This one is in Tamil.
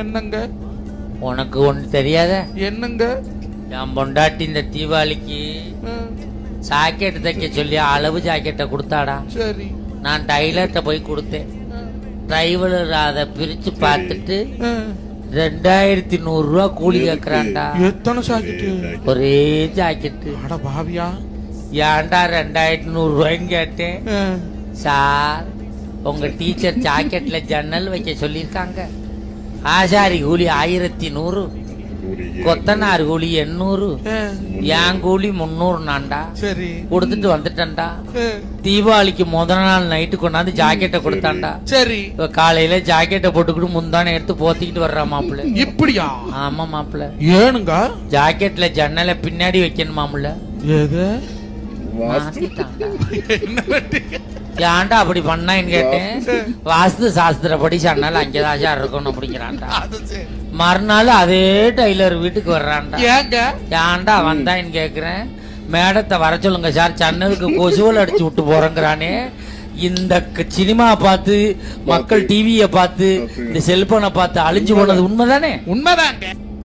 என்னங்க? உனக்கு ஒண்ணு தெரியாத? என்னங்க? என் பொண்டாட்டி இந்த தீபாவளிக்கு ஜாக்கெட் தைக்க சொல்லி அளவு ஜாக்கெட்டை கொடுத்தாடா. சரி. நான் டைலர்கிட்ட போய் கொடுத்தேன். டிரைவர் அதை பிரிச்சு பார்த்துட்டு ரெண்டாயிரத்தி நூறு ரூபா கூலி கேக்குறான்டா. எத்தனை சாக்கிட்டு? ஒரே ஜாக்கெட்டு அட பாவியா. ஏன்டா ரெண்டாயிரத்தி நூறு ரூபாய்ன்னு கேட்டேன்? சார் உங்க டீச்சர் ஜாக்கெட்ல ஜன்னல் வைக்க சொல்லியிருக்காங்க. ஆசாரி கூலி ஆயிரத்தி நூறு. கொத்தனார் கூலி எண்ணூறு. என் கூலி முந்நூறு நான்டா சரி. கொடுத்துட்டு வந்துட்டேன்டா. தீபாவளிக்கு முத நாள் நைட்டு கொண்டாந்து ஜாக்கெட்டை கொடுத்தான்டா. சரி. காலையில ஜாக்கெட்டை போட்டுக்கிட்டு முந்தானை எடுத்து போத்திக்கிட்டு வர்றா மாப்பிள்ள. இப்படியா? ஆமா மாப்பிள்ள. ஏனுங்க? ஜாக்கெட்ல ஜன்னலை பின்னாடி வைக்கணுமாமுல்ல ஏன்டா அப்படி பண்ணான்னு கேட்டேன். வாஸ்து சாஸ்திரப்படி ஜன்னல் அங்கேதான் சார் இருக்கணும் அப்படிங்கிறான்டா மறுநாள் அதே டெய்லர் வீட்டுக்கு வர்றான்டா. ஏன்டா வந்தான்னு கேக்குறேன். மேடத்தை வர சொல்லுங்க சார். ஜன்னலுக்கு கொசுவல் அடிச்சு விட்டு போறேங்கிறானே. இந்த சினிமா பார்த்து மக்கள் டிவியை பார்த்து இந்த செல்போனை பார்த்து அழிஞ்சு போனது உண்மைதானே? உண்மைதாங்க.